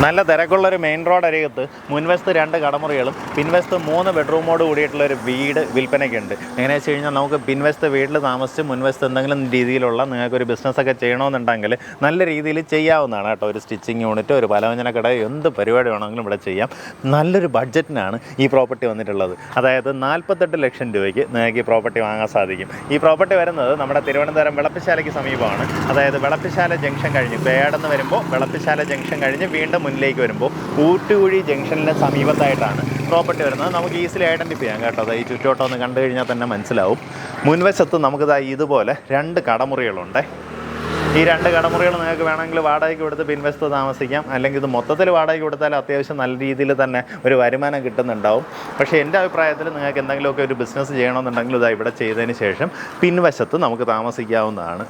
നല്ല തിരക്കുള്ളൊരു main road അരികത്ത് മുൻവശത്ത് രണ്ട് കടമുറികളും പിൻവശത്ത് മൂന്ന് ബെഡ്റൂമോട് കൂടിയിട്ടുള്ള ഒരു വീട് വിൽപ്പനയ്ക്കുണ്ട്. എങ്ങനെയാണെന്ന് വെച്ച് കഴിഞ്ഞാൽ നമുക്ക് പിൻവശത്ത് വീട്ടിൽ താമസിച്ച് മുൻവശത്ത് എന്തെങ്കിലും രീതിയിലുള്ള നിങ്ങൾക്കൊരു ബിസിനസ്സൊക്കെ ചെയ്യണമെന്നുണ്ടെങ്കിൽ നല്ല രീതിയിൽ ചെയ്യാവുന്നതാണ് കേട്ടോ. ഒരു സ്റ്റിച്ചിങ് യൂണിറ്റ് ഒരു പലവ്യഞ്ജന കട എന്ത് പരിപാടി വേണമെങ്കിലും ഇവിടെ ചെയ്യാം. നല്ലൊരു ബഡ്ജറ്റിനാണ് ഈ പ്രോപ്പർട്ടി വന്നിട്ടുള്ളത്. അതായത് നാൽപ്പത്തെട്ട് ലക്ഷം രൂപയ്ക്ക് നിങ്ങൾക്ക് ഈ പ്രോപ്പർട്ടി വാങ്ങാൻ സാധിക്കും. ഈ പ്രോപ്പർട്ടി വരുന്നത് നമ്മുടെ തിരുവനന്തപുരം വിളപ്പിശാലയ്ക്ക് സമീപമാണ്. അതായത് വിളപ്പിശാല ജംഗ്ഷൻ കഴിഞ്ഞ് പേടെന്ന് വരുമ്പോൾ വിളപ്പിശാല ജംഗ്ഷൻ കഴിഞ്ഞ് വീണ്ടും മുന്നിലേക്ക് വരുമ്പോൾ ഊട്ടുകുഴി ജംഗ്ഷനിലെ സമീപത്തായിട്ടാണ് പ്രോപ്പർട്ടി വരുന്നത്. നമുക്ക് ഈസിലി ഐഡന്റിഫൈ ചെയ്യാം കേട്ടോ. അത് ഈ ചുറ്റോട്ടം ഒന്ന് കണ്ടു കഴിഞ്ഞാൽ തന്നെ മനസ്സിലാവും. മുൻവശത്ത് നമുക്കിതാ ഇതുപോലെ രണ്ട് കടമുറികളുണ്ട്. ഈ രണ്ട് കടമുറികൾ നിങ്ങൾക്ക് വേണമെങ്കിൽ വാടകയ്ക്ക് കൊടുത്ത് പിൻവശത്ത് താമസിക്കാം. അല്ലെങ്കിൽ ഇത് മൊത്തത്തിൽ വാടകയ്ക്ക് കൊടുത്താൽ അത്യാവശ്യം നല്ല രീതിയിൽ തന്നെ ഒരു വരുമാനം കിട്ടുന്നുണ്ടാവും. പക്ഷേ എന്റെ അഭിപ്രായത്തിൽ നിങ്ങൾക്ക് എന്തെങ്കിലുമൊക്കെ ഒരു ബിസിനസ് ചെയ്യണമെന്നുണ്ടെങ്കിൽ ഇതാ ഇവിടെ ചെയ്തതിന് ശേഷം പിൻവശത്ത് നമുക്ക് താമസിക്കാവുന്നതാണ്.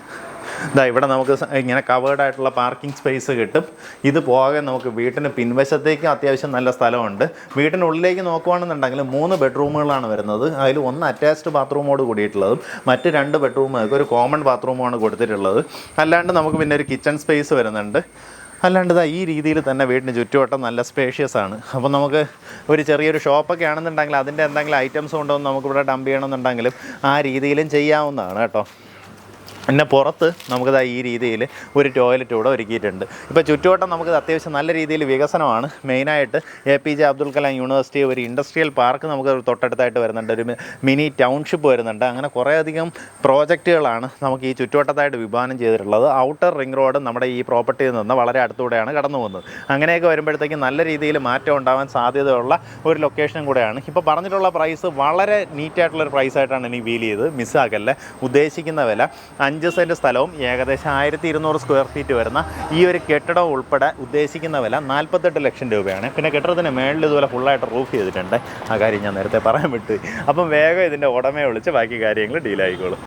ഇതാ ഇവിടെ നമുക്ക് ഇങ്ങനെ കവേർഡ് ആയിട്ടുള്ള പാർക്കിംഗ് സ്പേസ് കിട്ടും. ഇത് പോകെ നമുക്ക് വീട്ടിന് പിൻവശത്തേക്കും അത്യാവശ്യം നല്ല സ്ഥലമുണ്ട്. വീട്ടിനുള്ളിലേക്ക് നോക്കുകയാണെന്നുണ്ടെങ്കിൽ മൂന്ന് ബെഡ്റൂമുകളാണ് വരുന്നത്. അതിൽ ഒന്ന് അറ്റാച്ച്ഡ് ബാത്റൂമോട് കൂടിയിട്ടുള്ളതും മറ്റ് രണ്ട് ബെഡ്റൂമുകൾക്ക് ഒരു കോമൺ ബാത്റൂമാണ് കൊടുത്തിട്ടുള്ളത്. അല്ലാണ്ട് നമുക്ക് പിന്നെ ഒരു കിച്ചൺ സ്പേസ് വരുന്നുണ്ട്. അല്ലാണ്ട് ഈ രീതിയിൽ തന്നെ വീടിന് ചുറ്റുവട്ടം നല്ല സ്പേഷ്യസ് ആണ്. അപ്പോൾ നമുക്ക് ഒരു ചെറിയൊരു ഷോപ്പൊക്കെ ആണെന്നുണ്ടെങ്കിൽ അതിന്റെ എന്തെങ്കിലും ഐറ്റംസ് കൊണ്ടുവന്ന് നമുക്കിവിടെ ഡംപ് ചെയ്യണമെന്നുണ്ടെങ്കിലും ആ രീതിയിലും ചെയ്യാവുന്നതാണ് കേട്ടോ. പിന്നെ പുറത്ത് നമുക്കിത് ഈ രീതിയിൽ ഒരു ടോയ്ലറ്റ് കൂടെ ഒരുക്കിയിട്ടുണ്ട്. ഇപ്പോൾ ചുറ്റുവട്ടം നമുക്ക് അത്യാവശ്യം നല്ല രീതിയിൽ വികസനമാണ്. മെയിനായിട്ട് A P J Abdul Kalam university ഒരു ഇൻഡസ്ട്രിയൽ പാർക്ക് നമുക്ക് തൊട്ടടുത്തായിട്ട് വരുന്നുണ്ട്. ഒരു മിനി ടൗൺഷിപ്പ് വരുന്നുണ്ട്. അങ്ങനെ കുറേയധികം പ്രോജക്റ്റുകളാണ് നമുക്ക് ഈ ചുറ്റുവട്ടത്തായിട്ട് വിഭാവനം ചെയ്തിട്ടുള്ളത്. ഔട്ടർ റിംഗ് റോഡ് നമ്മുടെ ഈ പ്രോപ്പർട്ടിയിൽ നിന്ന് വളരെ അടുത്തൂടെയാണ് കടന്നു പോകുന്നത്. അങ്ങനെയൊക്കെ വരുമ്പോഴത്തേക്കും നല്ല രീതിയിൽ മാറ്റം ഉണ്ടാവാൻ സാധ്യതയുള്ള ഒരു ലൊക്കേഷനും കൂടെയാണ്. ഇപ്പോൾ പറഞ്ഞിട്ടുള്ള പ്രൈസ് വളരെ നീറ്റായിട്ടുള്ളൊരു പ്രൈസായിട്ടാണ് എനിക്ക് ഫീൽ ചെയ്ത് മിസ്സാക്കല്ലേ ഉദ്ദേശിക്കുന്ന വില അഞ്ച് സെന്റ് സ്ഥലവും ഏകദേശം ആയിരത്തി ഇരുന്നൂറ് സ്ക്വയർ ഫീറ്റ് വരുന്ന ഈ ഒരു കെട്ടിടം ഉൾപ്പെടെ ഉദ്ദേശിക്കുന്ന വില നാൽപ്പത്തെട്ട് ലക്ഷം രൂപയാണ്. പിന്നെ കെട്ടിടത്തിന് മേളിൽ ഇതുപോലെ ഫുള്ളായിട്ട് റൂഫ് ചെയ്തിട്ടുണ്ട്. ആ കാര്യം ഞാൻ നേരത്തെ പറയാൻ വിട്ടു. അപ്പം വേഗം ഇതിന്റെ ഉടമയെ വിളിച്ച് ബാക്കി കാര്യങ്ങൾ ഡീലായിക്കോളും